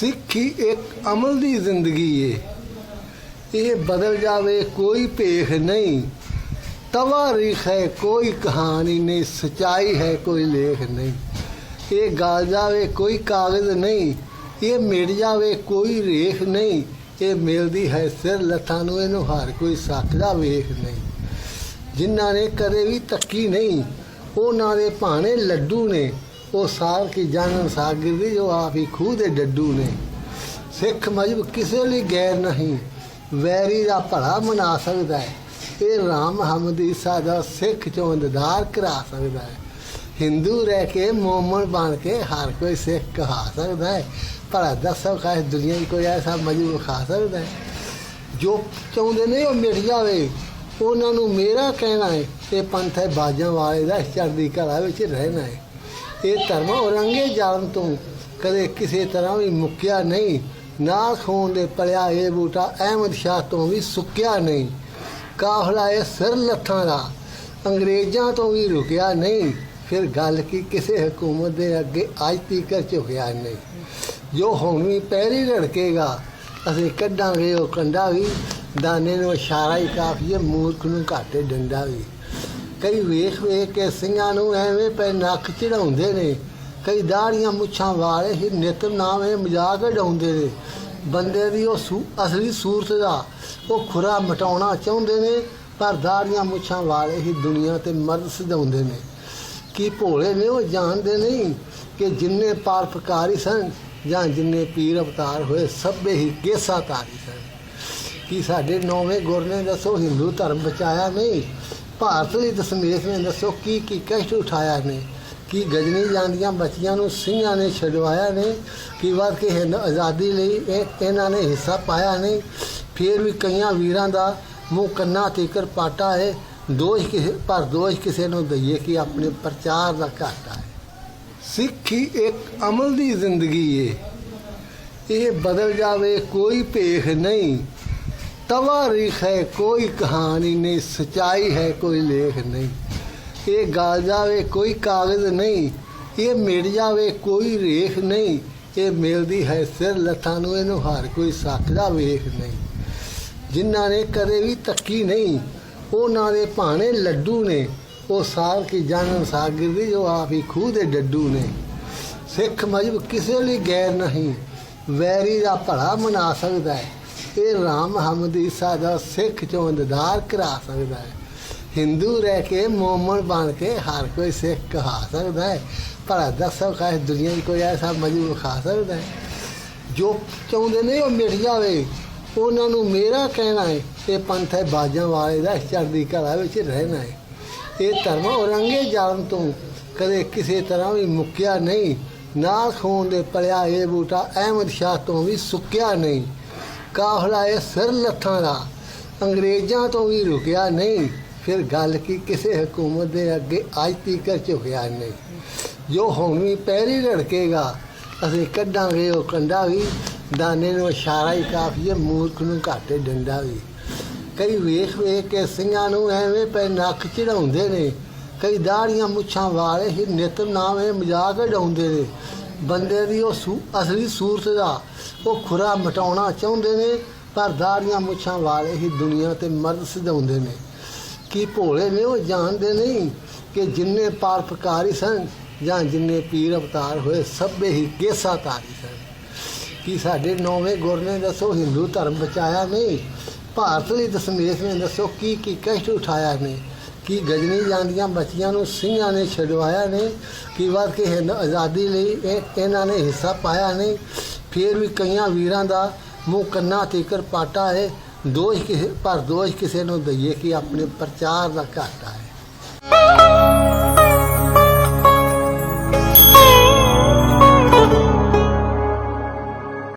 ਸਿੱਖੀ ਇੱਕ ਅਮਲ ਦੀ ਜ਼ਿੰਦਗੀ ਏ। ਇਹ ਬਦਲ ਜਾਵੇ, ਕੋਈ ਭੇਖ ਨਹੀਂ। ਤਵਾਰੀਖ ਹੈ, ਕੋਈ ਕਹਾਣੀ ਨਹੀਂ। ਸਚਾਈ ਹੈ, ਕੋਈ ਲੇਖ ਨਹੀਂ। ਇਹ ਗਾਲ ਜਾਵੇ, ਕੋਈ ਕਾਗਜ਼ ਨਹੀਂ। ਇਹ ਮਿਟ ਜਾਵੇ, ਕੋਈ ਰੇਖ ਨਹੀਂ। ਇਹ ਮਿਲਦੀ ਹੈ ਸਿਰ ਲੱਥਾਂ ਨੂੰ, ਇਹਨੂੰ ਹਰ ਕੋਈ ਸਾਖਦਾ ਵੇਖ ਨਹੀਂ। ਜਿਨ੍ਹਾਂ ਨੇ ਕਦੇ ਵੀ ਤੱਕੀ ਨਹੀਂ, ਉਹਨਾਂ ਦੇ ਭਾਣੇ ਲੱਡੂ ਨੇ। ਉਹ ਸਾਰ ਕੀ ਜਾਣਨ ਸਾਗਰ ਦੀ ਜੋ ਆਪ ਹੀ ਖੂਹ ਦੇ ਡੱਡੂ ਨੇ। ਸਿੱਖ ਮਜਬ ਕਿਸੇ ਲਈ ਗੈਰ ਨਹੀਂ, ਵੈਰੀ ਦਾ ਭਲਾ ਮਨਾ ਸਕਦਾ ਹੈ। ਇਹ ਰਾਮ ਹਮਦੀ ਸਾਦਾ ਸਿੱਖ ਚੋਂ ਇੰਤਜ਼ਾਰ ਕਰਾ ਸਕਦਾ ਹੈ। ਹਿੰਦੂ ਰਹਿ ਕੇ ਮੋਮਨ ਬਣ ਕੇ ਹਰ ਕੋਈ ਸਿੱਖ ਕਹਾ ਸਕਦਾ ਹੈ। ਭਲਾ ਦੱਸੋ ਕਾਹ ਦੁਨੀਆ 'ਚ ਕੋਈ ਐਸਾ ਮਜਬੂਰ ਖਾ ਸਕਦਾ ਹੈ? ਜੋ ਚਾਹੁੰਦੇ ਨੇ ਉਹ ਮਿਟ ਜਾਵੇ। ਉਹਨਾਂ ਨੂੰ ਮੇਰਾ ਕਹਿਣਾ ਹੈ, ਇਹ ਪੰਥ ਹੈ, ਬਾਜਾਂ ਵਾਲੇ ਦਾ ਚੜ੍ਹਦੀ ਕਲਾ ਵਿੱਚ ਰਹਿਣਾ ਹੈ। ਇਹ ਧਰਮ ਔਰੰਗੇ ਜਾਣ ਤੋਂ ਕਦੇ ਕਿਸੇ ਤਰ੍ਹਾਂ ਵੀ ਮੁੱਕਿਆ ਨਹੀਂ। ਨਾ ਖੂਨ ਦੇ ਪਲਿਆ ਇਹ ਬੂਟਾ ਅਹਿਮਦ ਸ਼ਾਹ ਤੋਂ ਵੀ ਸੁੱਕਿਆ ਨਹੀਂ। ਕਾਫਲਾ ਇਹ ਸਿਰ ਲੱਥਾਂ ਦਾ, ਅੰਗਰੇਜ਼ਾਂ ਤੋਂ ਵੀ ਰੁਕਿਆ ਨਹੀਂ। ਫਿਰ ਗੱਲ ਕੀ ਕਿਸੇ ਹਕੂਮਤ ਦੇ ਅੱਗੇ ਅੱਜ ਤੀਕਰ ਝੁਕਿਆ ਨਹੀਂ। ਜੋ ਹੁਣ ਵੀ ਪੈਰੀ ਰੜਕੇਗਾ, ਅਸੀਂ ਕੱਢਾਂਗੇ ਉਹ ਕੰਡਾ ਵੀ। ਦਾਨੇ ਨੂੰ ਇਸ਼ਾਰਾ ਹੀ ਕਾਫੀ ਹੈ, ਮੂਰਖ ਨੂੰ ਘਾਟੇ ਡੰਡਾ ਵੀ। ਕਈ ਵੇਖ ਵੇਖ ਕੇ ਸਿੰਘਾਂ ਨੂੰ ਐਵੇਂ ਪੈ ਨੱਕ ਚੜਾਉਂਦੇ ਨੇ। ਕਈ ਦਾੜੀਆਂ ਮੁੱਛਾਂ ਵਾਲੇ ਹੀ ਨਿਤ ਨਾਵੇਂ ਮਜ਼ਾਕ ਉਡਾਉਂਦੇ ਨੇ। ਬੰਦੇ ਦੀ ਉਹ ਅਸਲੀ ਸੂਰਤ ਦਾ ਉਹ ਖੁਰਾ ਮਟਾਉਣਾ ਚਾਹੁੰਦੇ ਨੇ, ਪਰ ਦਾੜੀਆਂ ਮੁੱਛਾਂ ਵਾਲੇ ਹੀ ਦੁਨੀਆ ਤੇ ਮਰਦ ਸਜਾਉਂਦੇ ਨੇ। ਕੀ ਭੋਲੇ ਨੇ ਉਹ ਜਾਣਦੇ ਨਹੀਂ ਕਿ ਜਿੰਨੇ ਪਾਰਪਕਾਰੀ ਸਨ ਜਾਂ ਜਿੰਨੇ ਪੀਰ ਅਵਤਾਰ ਹੋਏ, ਸਭੇ ਹੀ ਕੇਸਾ ਤਾਰੀ ਸਨ। ਕੀ ਸਾਡੇ ਨੌਵੇਂ ਗੁਰ ਨੇ ਦੱਸੋ ਹਿੰਦੂ ਧਰਮ ਬਚਾਇਆ ਨਹੀਂ? ਭਾਰਤ ਲਈ ਦਸਮੇਸ਼ ਨੇ ਦੱਸੋ ਕੀ ਕੀ ਕਸ਼ਟ ਉਠਾਇਆ ਨੇ? ਕੀ ਗਜਨੀ ਜਾਂਦੀਆਂ ਬੱਚੀਆਂ ਨੂੰ ਸਿੰਘਾਂ ਨੇ ਛਡਵਾਇਆ ਨੇ? ਕੀ ਵਾਰ ਕੇ ਹਿੰਦ ਆਜ਼ਾਦੀ ਲਈ ਇਹ ਇਹਨਾਂ ਨੇ ਹਿੱਸਾ ਪਾਇਆ ਨਹੀਂ ਫਿਰ ਵੀ ਕਈਆਂ ਵੀਰਾਂ ਦਾ ਮੂੰਹ ਕੰਨਾਂ ਤੀਕਰ ਪਾਟਾ ਹੈ। ਦੋਸ਼ ਕਿਸੇ ਪਰ ਦੋਸ਼ ਕਿਸੇ ਨੂੰ ਦਈਏ ਕਿ ਆਪਣੇ ਪ੍ਰਚਾਰ ਦਾ ਘਾਟਾ ਹੈ। ਸਿੱਖੀ ਇੱਕ ਅਮਲ ਦੀ ਜ਼ਿੰਦਗੀ ਏ। ਇਹ ਬਦਲ ਜਾਵੇ ਕੋਈ ਭੇਖ ਨਹੀਂ। ਤਵਾਰੀਖ ਹੈ, ਕੋਈ ਕਹਾਣੀ ਨਹੀਂ, ਸਚਾਈ ਹੈ, ਕੋਈ ਲੇਖ ਨਹੀਂ। ਇਹ ਗਾਲ ਜਾਵੇ, ਕੋਈ ਕਾਗਜ਼ ਨਹੀਂ। ਇਹ ਮਿਟ ਜਾਵੇ, ਕੋਈ ਰੇਖ ਨਹੀਂ। ਇਹ ਮਿਲਦੀ ਹੈ ਸਿਰ ਲੱਥਾਂ ਨੂੰ, ਇਹਨੂੰ ਹਰ ਕੋਈ ਸਾਖਦਾ ਵੇਖ ਨਹੀਂ। ਜਿਨ੍ਹਾਂ ਨੇ ਕਦੇ ਵੀ ਤੱਕੀ ਨਹੀਂ, ਉਹਨਾਂ ਦੇ ਭਾਣੇ ਲੱਡੂ ਨੇ। ਉਹ ਸਾਰ ਕੀ ਜਾਣਨ ਸਾਗਰ ਦੀ ਜੋ ਆਪ ਹੀ ਖੂਹ ਦੇ ਡੱਡੂ ਨੇ। ਸਿੱਖ ਮਜਬ ਕਿਸੇ ਲਈ ਗੈਰ ਨਹੀਂ। ਵੈਰੀ ਦਾ ਭਲਾ ਮਨਾ ਸਕਦਾ ਹੈ। ਇਹ ਰਾਮ ਹਮਦੀਸਾ ਦਾ ਸਿੱਖ ਚੋਂ ਇੰਤਜ਼ਾਰ ਕਰਾ ਸਕਦਾ ਹੈ। ਹਿੰਦੂ ਰਹਿ ਕੇ ਮੋਮਨ ਬਣ ਕੇ ਹਰ ਕੋਈ ਸਿੱਖ ਕਹਾ ਸਕਦਾ ਹੈ। ਭਲਾ ਦੱਸੋ ਕਾਹ ਦੁਨੀਆ 'ਚ ਕੋਈ ਐਸਾ ਮਜਬੂਰ ਖਾ ਸਕਦਾ ਹੈ? ਜੋ ਚਾਹੁੰਦੇ ਨੇ ਉਹ ਮਿਟ ਜਾਵੇ। ਉਹਨਾਂ ਨੂੰ ਮੇਰਾ ਕਹਿਣਾ ਹੈ, ਇਹ ਪੰਥ ਹੈ, ਬਾਜਾਂ ਵਾਲੇ ਦਾ ਚੜ੍ਹਦੀ ਕਲਾ ਵਿੱਚ ਰਹਿਣਾ ਹੈ। ਇਹ ਧਰਮ ਔਰੰਗੇ ਜਾਣ ਤੋਂ ਕਦੇ ਕਿਸੇ ਤਰ੍ਹਾਂ ਵੀ ਮੁੱਕਿਆ ਨਹੀਂ। ਨਾ ਖੂਨ ਦੇ ਪਲਿਆ ਇਹ ਬੂਟਾ ਅਹਿਮਦ ਸ਼ਾਹ ਤੋਂ ਵੀ ਸੁੱਕਿਆ ਨਹੀਂ। ਕਾਫਲਾ ਇਹ ਸਿਰ ਲੱਥਾਂ ਦਾ। ਅੰਗਰੇਜ਼ਾਂ ਤੋਂ ਵੀ ਰੁਕਿਆ ਨਹੀਂ। ਫਿਰ ਗੱਲ ਕੀ ਕਿਸੇ ਹਕੂਮਤ ਦੇ ਅੱਗੇ ਅੱਜ ਤੀਕਰ ਝੁਕਿਆ ਨਹੀਂ। ਜੋ ਹੁਣ ਵੀ ਪੈਰੀ ਰੜਕੇਗਾ, ਅਸੀਂ ਕੱਢਾਂਗੇ ਉਹ ਕੰਡਾ ਵੀ। ਦਾਨੇ ਨੂੰ ਇਸ਼ਾਰਾ ਹੀ ਕਾਫੀ ਹੈ, ਮੂਰਖ ਨੂੰ ਘਾਟੇ ਡੰਡਾ ਵੀ। ਕਈ ਵੇਖ ਵੇਖ ਕੇ ਸਿੰਘਾਂ ਨੂੰ ਐਵੇਂ ਪੈ ਨੱਕ ਚੜਾਉਂਦੇ ਨੇ। ਕਈ ਦਾੜੀਆਂ ਮੁੱਛਾਂ ਵਾਲੇ ਹੀ ਨਿਤ ਨਾਵੇਂ ਮਜ਼ਾਕ ਉਡਾਉਂਦੇ ਨੇ। ਬੰਦੇ ਦੀ ਉਹ ਸੂ- ਅਸਲੀ ਸੂਰਤ ਦਾ ਉਹ ਖੁਰਾ ਮਟਾਉਣਾ ਚਾਹੁੰਦੇ ਨੇ, ਪਰ ਦਾੜੀਆਂ ਮੁੱਛਾਂ ਵਾਲੇ ਹੀ ਦੁਨੀਆ ਤੇ ਮਰਦ ਸਜਾਉਂਦੇ ਨੇ। ਕੀ ਭੋਲੇ ਨੇ ਉਹ ਜਾਣਦੇ ਨਹੀਂ ਕਿ ਜਿੰਨੇ ਪਾਰਪਕਾਰੀ ਸਨ ਜਾਂ ਜਿੰਨੇ ਪੀਰ ਅਵਤਾਰ ਹੋਏ, ਸਭੇ ਹੀ ਕੇਸਾ ਤਾਰੀ ਸਨ। ਕਿ ਸਾਡੇ ਨੌਵੇਂ ਗੁਰ ਨੇ ਦੱਸੋ ਹਿੰਦੂ ਧਰਮ ਬਚਾਇਆ ਨਹੀਂ? ਭਾਰਤ ਲਈ ਦਸਮੇਸ਼ ਨੇ ਦੱਸੋ ਕੀ ਕੀ ਕਸ਼ਟ ਉਠਾਇਆ ਨੇ ਕਿ ਗਜਨੀ ਜਾਂਦੀਆਂ ਬੱਚੀਆਂ ਨੂੰ ਸਿੰਘਾਂ ਨੇ ਛਡਵਾਇਆ ਨੇ ਕਿ ਵਾਰ ਕੇ ਹਿੰਦ ਆਜ਼ਾਦੀ ਲਈ ਇਹ ਇਹਨਾਂ ਨੇ ਹਿੱਸਾ ਪਾਇਆ ਨਹੀਂ। ਫਿਰ ਵੀ ਕਈਆਂ ਵੀਰਾਂ ਦਾ ਮੂੰਹ ਕੰਨਾਂ ਤੀਕਰ ਪਾਟਾ ਹੈ, ਦੋਸ਼ ਕਿਸੇ ਪਰ ਦੋਸ਼ ਕਿਸੇ ਨੂੰ ਦਈਏ ਕਿ ਆਪਣੇ ਪ੍ਰਚਾਰ ਦਾ ਘਾਟਾ ਹੈ।